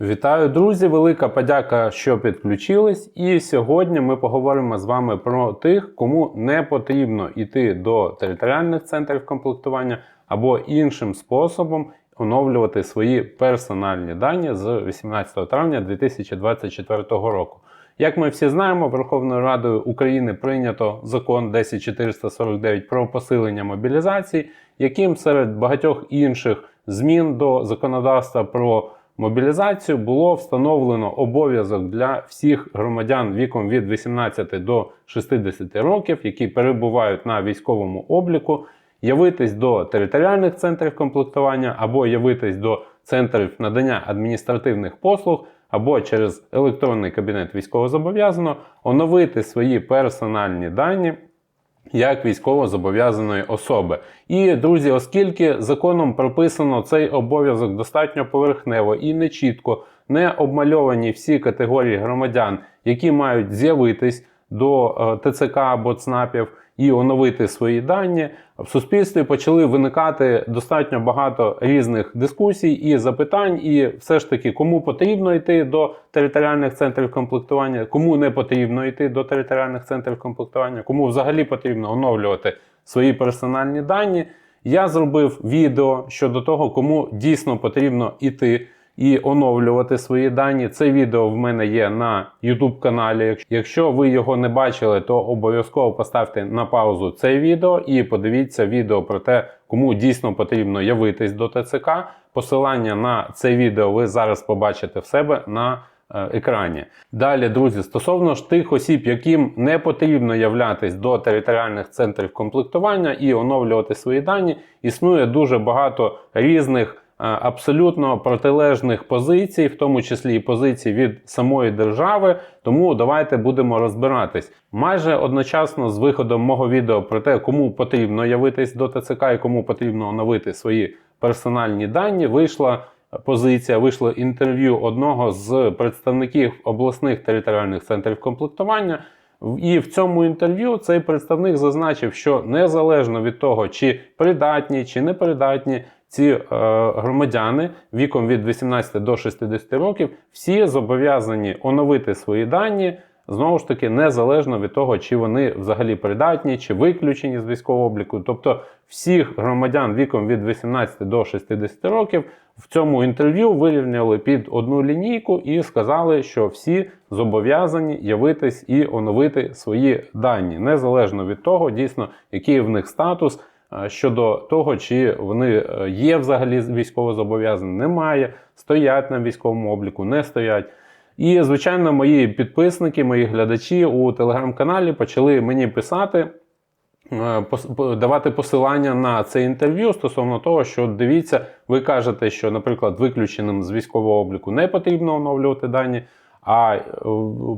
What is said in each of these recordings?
Вітаю, друзі! Велика подяка, що підключились. І сьогодні ми поговоримо з вами про тих, кому не потрібно йти до територіальних центрів комплектування або іншим способом оновлювати свої персональні дані з 18 травня 2024 року. Як ми всі знаємо, Верховною Радою України прийнято закон 10449 про посилення мобілізації, яким серед багатьох інших змін до законодавства про мобілізацію було встановлено обов'язок для всіх громадян віком від 18 до 60 років, які перебувають на військовому обліку, явитись до територіальних центрів комплектування або явитись до центрів надання адміністративних послуг, або через електронний кабінет військовозобов'язаного оновити свої персональні дані як військово-зобов'язаної особи. І, друзі, оскільки законом прописано цей обов'язок достатньо поверхнево і нечітко, не обмальовані всі категорії громадян, які мають з'явитись до е, ТЦК або ЦНАПів і оновити свої дані, в суспільстві почали виникати достатньо багато різних дискусій і запитань, і все ж таки, кому потрібно йти до територіальних центрів комплектування, кому не потрібно йти до територіальних центрів комплектування, кому взагалі потрібно оновлювати свої персональні дані. Я зробив відео щодо того, кому дійсно потрібно йти і оновлювати свої дані. Це відео в мене є на YouTube каналі. Якщо ви його не бачили, то обов'язково поставте на паузу це відео і подивіться відео про те, кому дійсно потрібно явитись до ТЦК. Посилання на це відео ви зараз побачите в себе на е, екрані. Далі, друзі, стосовно ж тих осіб, яким не потрібно являтись до територіальних центрів комплектування і оновлювати свої дані, існує дуже багато різних. Е, Абсолютно протилежних позицій, в тому числі і позицій від самої держави. Тому давайте будемо розбиратись. Майже одночасно з виходом мого відео про те, кому потрібно явитись до ТЦК і кому потрібно оновити свої персональні дані, вийшла позиція, вийшло інтерв'ю одного з представників обласних територіальних центрів комплектування. І в цьому інтерв'ю цей представник зазначив, що незалежно від того, чи придатні, чи непридатні ці е, громадяни віком від 18 до 60 років, всі зобов'язані оновити свої дані. Знову ж таки, незалежно від того, чи вони взагалі придатні, чи виключені з військового обліку. Тобто всіх громадян віком від 18 до 60 років в цьому інтерв'ю вирівняли під одну лінійку і сказали, що всі зобов'язані явитись і оновити свої дані, незалежно від того, дійсно, який в них статус. Е, Щодо того, чи вони е, є взагалі військовозобов'язані, немає, стоять на військовому обліку, не стоять. І, звичайно, мої підписники, мої глядачі у телеграм-каналі почали мені писати, е, давати посилання на це інтерв'ю стосовно того, що дивіться, ви кажете, що, наприклад, виключеним з військового обліку не потрібно оновлювати дані. А е,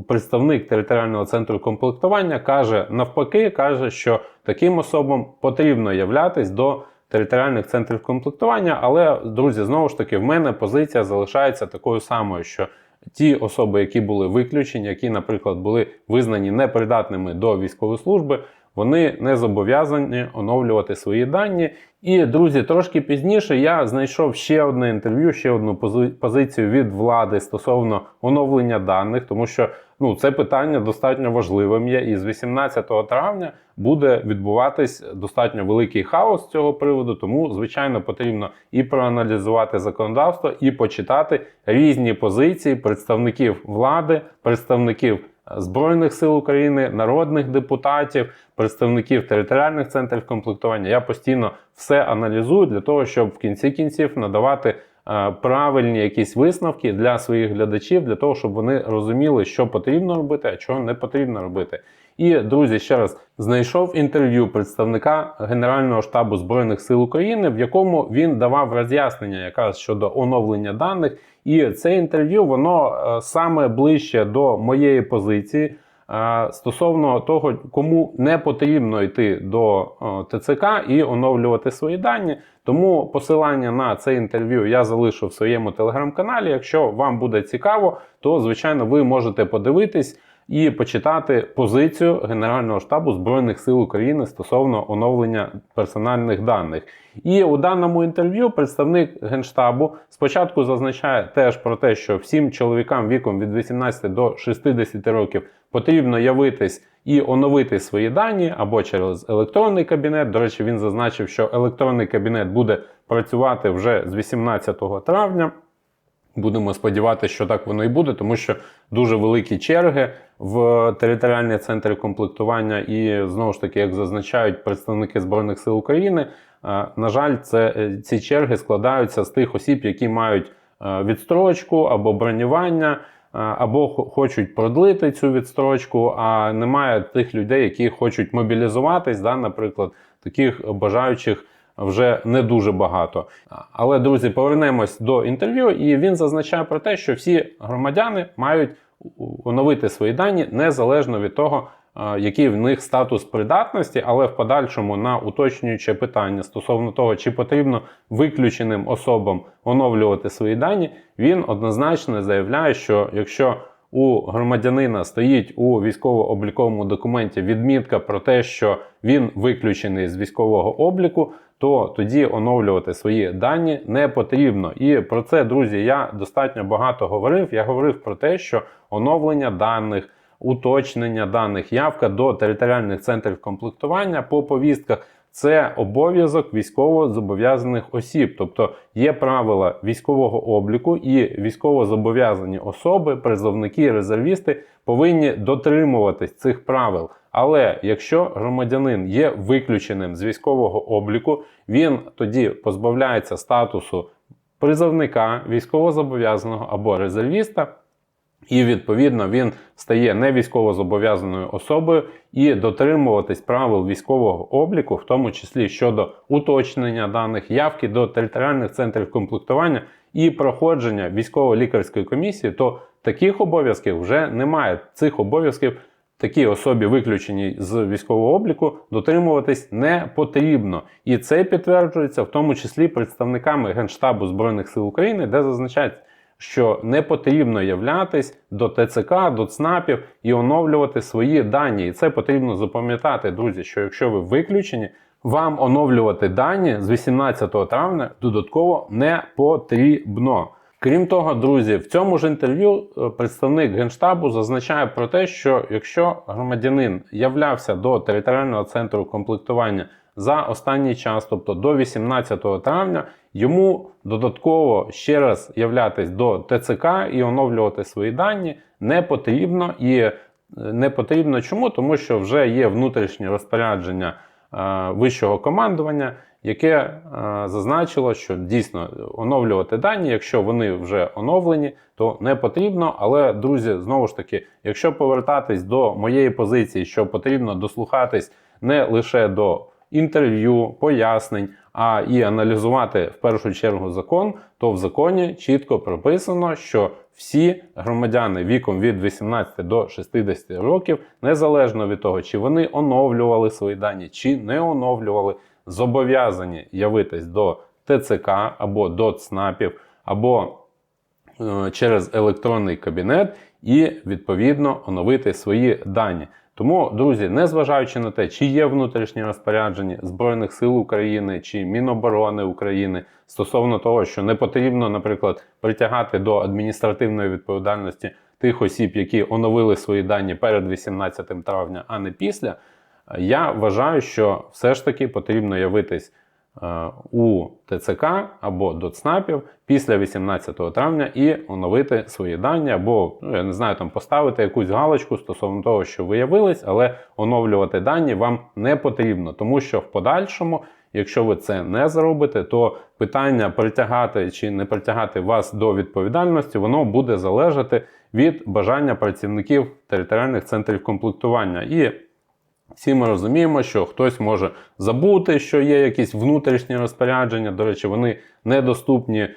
представник територіального центру комплектування каже навпаки, каже, що таким особам потрібно являтись до територіальних центрів комплектування. Але, друзі, знову ж таки, в мене позиція залишається такою самою, що ті особи, які були виключені, які, наприклад, були визнані непридатними до військової служби, вони не зобов'язані оновлювати свої дані. І, друзі, трошки пізніше я знайшов ще одне інтерв'ю, ще одну пози- позицію від влади стосовно оновлення даних, тому що ну, це питання достатньо важливим є. І з 18 травня буде відбуватись достатньо великий хаос з цього приводу. Тому, звичайно, потрібно і проаналізувати законодавство, і почитати різні позиції представників влади, представників. Збройних сил України, народних депутатів, представників територіальних центрів комплектування. Я постійно все аналізую для того, щоб в кінці кінців надавати е, правильні якісь висновки для своїх глядачів, для того, щоб вони розуміли, що потрібно робити, а чого не потрібно робити. І друзі, ще раз знайшов інтерв'ю представника Генерального штабу збройних сил України, в якому він давав роз'яснення якраз щодо оновлення даних. І це інтерв'ю воно е, саме ближче до моєї позиції. е, Стосовно того, кому не потрібно йти до е, ТЦК і оновлювати свої дані. Тому посилання на це інтерв'ю я залишу в своєму телеграм-каналі. Якщо вам буде цікаво, то звичайно ви можете подивитись. І почитати позицію Генерального штабу Збройних сил України стосовно оновлення персональних даних. І у даному інтерв'ю представник Генштабу спочатку зазначає теж про те, що всім чоловікам віком від 18 до 60 років потрібно явитись і оновити свої дані або через електронний кабінет. До речі, він зазначив, що електронний кабінет буде працювати вже з 18 травня. Будемо сподіватися, що так воно і буде, тому що дуже великі черги в територіальні центри комплектування, і знову ж таки, як зазначають представники Збройних сил України, е, на жаль, це е, ці черги складаються з тих осіб, які мають е, відстрочку або бронювання, або хочуть продлити цю відстрочку, а немає тих людей, які хочуть мобілізуватись, да, наприклад, таких бажаючих вже не дуже багато. Але, друзі, повернемось до інтерв'ю, і він зазначає про те, що всі громадяни мають оновити свої дані незалежно від того, е, який в них статус придатності, але в подальшому на уточнююче питання стосовно того, чи потрібно виключеним особам оновлювати свої дані, він однозначно заявляє, що якщо у громадянина стоїть у військово-обліковому документі відмітка про те, що він виключений з військового обліку, то тоді оновлювати свої дані не потрібно. І про це, друзі, я достатньо багато говорив. Я говорив про те, що оновлення даних, уточнення даних, явка до територіальних центрів комплектування по повістках. Це обов'язок військово зобов'язаних осіб, тобто є правила військового обліку, і військово зобов'язані особи, призовники, резервісти повинні дотримуватись цих правил. Але якщо громадянин є виключеним з військового обліку, він тоді позбавляється статусу призовника, військовозобов'язаного або резервіста. І відповідно він стає не військовозобов'язаною особою і дотримуватись правил військового обліку, в тому числі щодо уточнення даних, явки до територіальних центрів комплектування і проходження військово-лікарської комісії, то таких обов'язків вже немає. Цих обов'язків такій особі, виключеній з військового обліку, дотримуватись не потрібно. І це підтверджується в тому числі представниками Генштабу Збройних сил України, де зазначається, що не потрібно являтись до ТЦК, до ЦНАПів і оновлювати свої дані. І це потрібно запам'ятати, друзі, що якщо ви виключені, вам оновлювати дані з 18 травня додатково не потрібно. Крім того, друзі, в цьому ж інтерв'ю е, представник Генштабу зазначає про те, що якщо громадянин являвся до територіального центру комплектування за останній час, тобто до 18 травня, йому додатково ще раз являтись до ТЦК і оновлювати свої дані не потрібно. І е, не потрібно чому? Тому що вже є внутрішнє розпорядження вищого командування, яке е, зазначило, що дійсно оновлювати дані, якщо вони вже оновлені, то не потрібно. Але, друзі, знову ж таки, якщо повертатись до моєї позиції, що потрібно дослухатись не лише до інтерв'ю, пояснень, а і аналізувати в першу чергу закон, то в законі чітко прописано, що всі громадяни віком від 18 до 60 років, незалежно від того, чи вони оновлювали свої дані, чи не оновлювали, зобов'язані явитись до ТЦК або до ЦНАПів, або е, через електронний кабінет і відповідно оновити свої дані. Тому, друзі, незважаючи на те, чи є внутрішні розпорядження Збройних сил України чи Міноборони України стосовно того, що не потрібно, наприклад, притягати до адміністративної відповідальності тих осіб, які оновили свої дані перед 18 травня, а не після, я вважаю, що все ж таки потрібно явитись у ТЦК або до ЦНАПів після 18 травня і оновити свої дані, або ну, я не знаю, там поставити якусь галочку стосовно того, що ви явились, але оновлювати дані вам не потрібно, тому що в подальшому. Якщо ви це не зробите, то питання притягати чи не притягати вас до відповідальності, воно буде залежати від бажання працівників територіальних центрів комплектування. І всі ми розуміємо, що хтось може забути, що є якісь внутрішні розпорядження. До речі, вони недоступні е,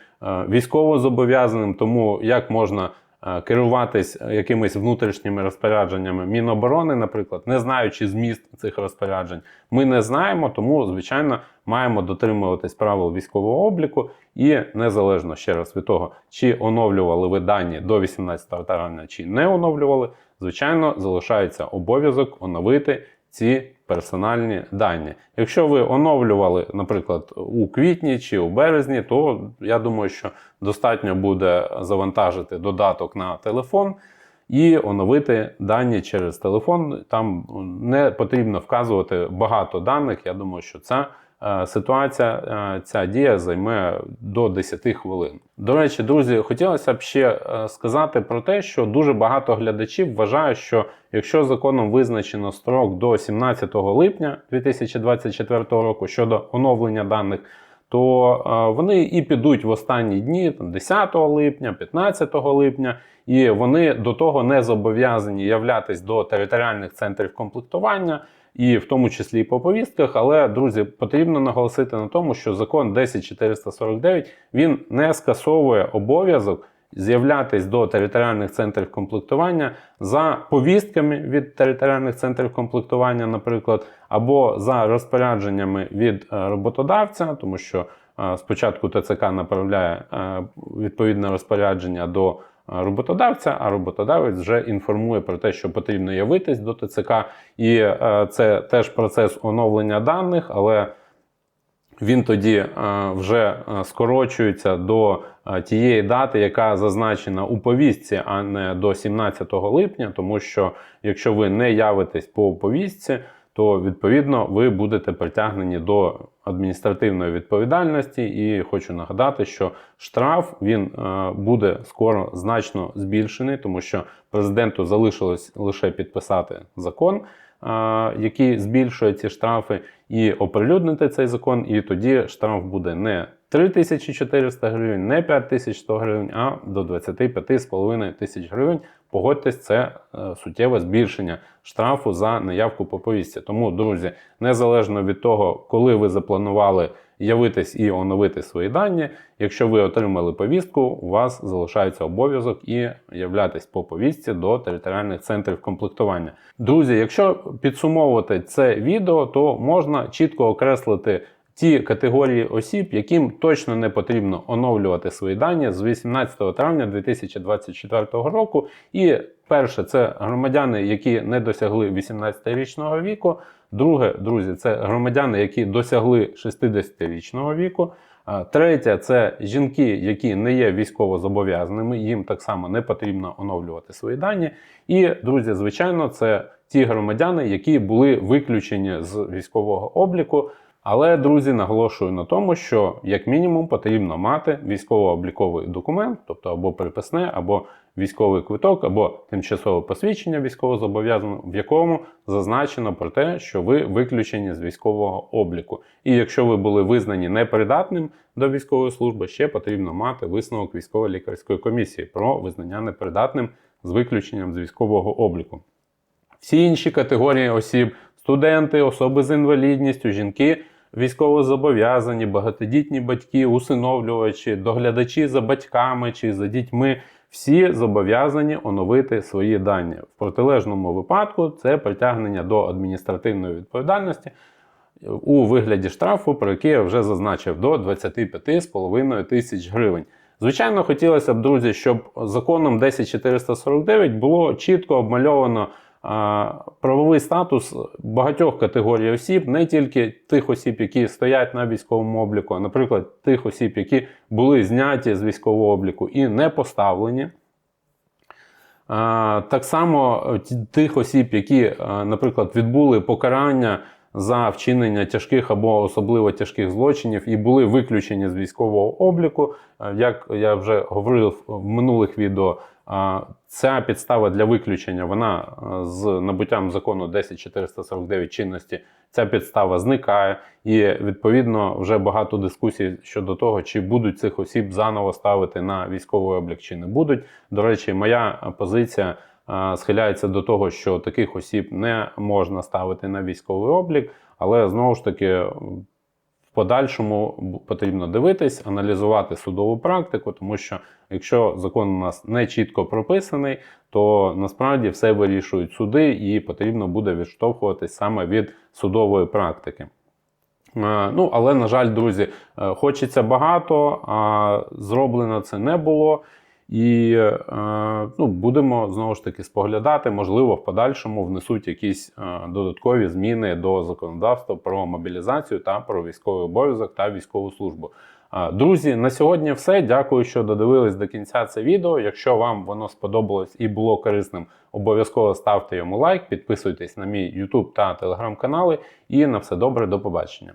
військовозобов'язаним, тому як можна е, керуватись якимись внутрішніми розпорядженнями Міноборони, наприклад, не знаючи зміст цих розпоряджень, ми не знаємо, тому, звичайно, маємо дотримуватись правил військового обліку і незалежно ще раз від того, чи оновлювали ви дані до 18 травня, чи не оновлювали, звичайно, залишається обов'язок оновити ці персональні дані. Якщо ви оновлювали, наприклад, у квітні чи у березні, то я думаю, що достатньо буде завантажити додаток на телефон. І оновити дані через телефон. Там не потрібно вказувати багато даних. Я думаю, що ця е, ситуація, е, ця дія займе до 10 хвилин. До речі, друзі, хотілося б ще е, сказати про те, що дуже багато глядачів вважають, що якщо законом визначено строк до 17 липня 2024 року щодо оновлення даних, то е, вони і підуть в останні дні, там 10 липня, 15 липня, і вони до того не зобов'язані являтись до територіальних центрів комплектування, і в тому числі і по повістках. Але, друзі, потрібно наголосити на тому, що закон 10449 він не скасовує обов'язок. З'являтись до територіальних центрів комплектування за повістками від територіальних центрів комплектування, наприклад, або за розпорядженнями від е, роботодавця, тому що е, спочатку ТЦК направляє е, відповідне розпорядження до роботодавця, а роботодавець вже інформує про те, що потрібно явитись до ТЦК, і це теж процес оновлення даних, але він тоді е, вже е, скорочується до е, тієї дати, яка зазначена у повістці, а не до 17 липня, тому що якщо ви не явитесь по повістці, то відповідно ви будете притягнені до адміністративної відповідальності. І хочу нагадати, що штраф він буде скоро значно збільшений, тому що президенту залишилось лише підписати закон який збільшує ці штрафи, і оприлюднити цей закон, і тоді штраф буде не 3400 гривень, не 5100 гривень, а до 25,5 тисяч гривень. Погодьтесь, це е, суттєве збільшення штрафу за неявку по повістці. Тому, друзі, незалежно від того, коли ви запланували явитись і оновити свої дані. Якщо ви отримали повістку, у вас залишається обов'язок і являтись по повістці до територіальних центрів комплектування. Друзі, якщо підсумовувати це відео, то можна чітко окреслити. Ті категорії осіб, яким точно не потрібно оновлювати свої дані з 18 травня 2024 року. І перше, це громадяни, які не досягли 18-річного віку. Друге, друзі, це громадяни, які досягли 60-річного віку. Третє це жінки, які не є військово зобов'язаними, їм так само не потрібно оновлювати свої дані. І, друзі, звичайно, це ті громадяни, які були виключені з військового обліку. Але, друзі, наголошую на тому, що як мінімум потрібно мати військово-обліковий документ, тобто або приписне, або військовий квиток, або тимчасове посвідчення військовозобов'язаного, в якому зазначено про те, що ви виключені з військового обліку. І якщо ви були визнані непридатним до військової служби, ще потрібно мати висновок військово-лікарської комісії про визнання непридатним з виключенням з військового обліку. Всі інші категорії осіб, студенти, особи з інвалідністю, жінки військовозобов'язані, багатодітні батьки, усиновлювачі, доглядачі за батьками чи за дітьми. Всі зобов'язані оновити свої дані. В протилежному випадку це притягнення до адміністративної відповідальності у вигляді штрафу, про який я вже зазначив, до 25,5 тисяч гривень. Звичайно, хотілося б, друзі, щоб законом 10449 було чітко обмальовано правовий статус багатьох категорій осіб, не тільки тих осіб, які стоять на військовому обліку, а наприклад, тих осіб, які були зняті з військового обліку і не поставлені. Так само тих осіб, які, наприклад, відбули покарання за вчинення тяжких або особливо тяжких злочинів і були виключені з військового обліку. Як я вже говорив в минулих відео, Ця підстава для виключення, вона е, з набуттям закону 10449 чинності, ця підстава зникає, і відповідно вже багато дискусій щодо того, чи будуть цих осіб заново ставити на військовий облік, чи не будуть. До речі, моя позиція е, схиляється до того, що таких осіб не можна ставити на військовий облік, але знову ж таки в подальшому потрібно дивитись, аналізувати судову практику, тому що якщо закон у нас не чітко прописаний, то насправді все вирішують суди, і потрібно буде відштовхуватись саме від судової практики. Е, Ну, але, на жаль, друзі, е, хочеться багато, а зроблено це не було. І е, ну, будемо знову ж таки споглядати, можливо, в подальшому внесуть якісь е, додаткові зміни до законодавства про мобілізацію та про військовий обов'язок та військову службу. Е, Друзі, на сьогодні все. Дякую, що додивились до кінця це відео. Якщо вам воно сподобалось і було корисним, обов'язково ставте йому лайк, підписуйтесь на мій YouTube та телеграм канали. І на все добре, до побачення.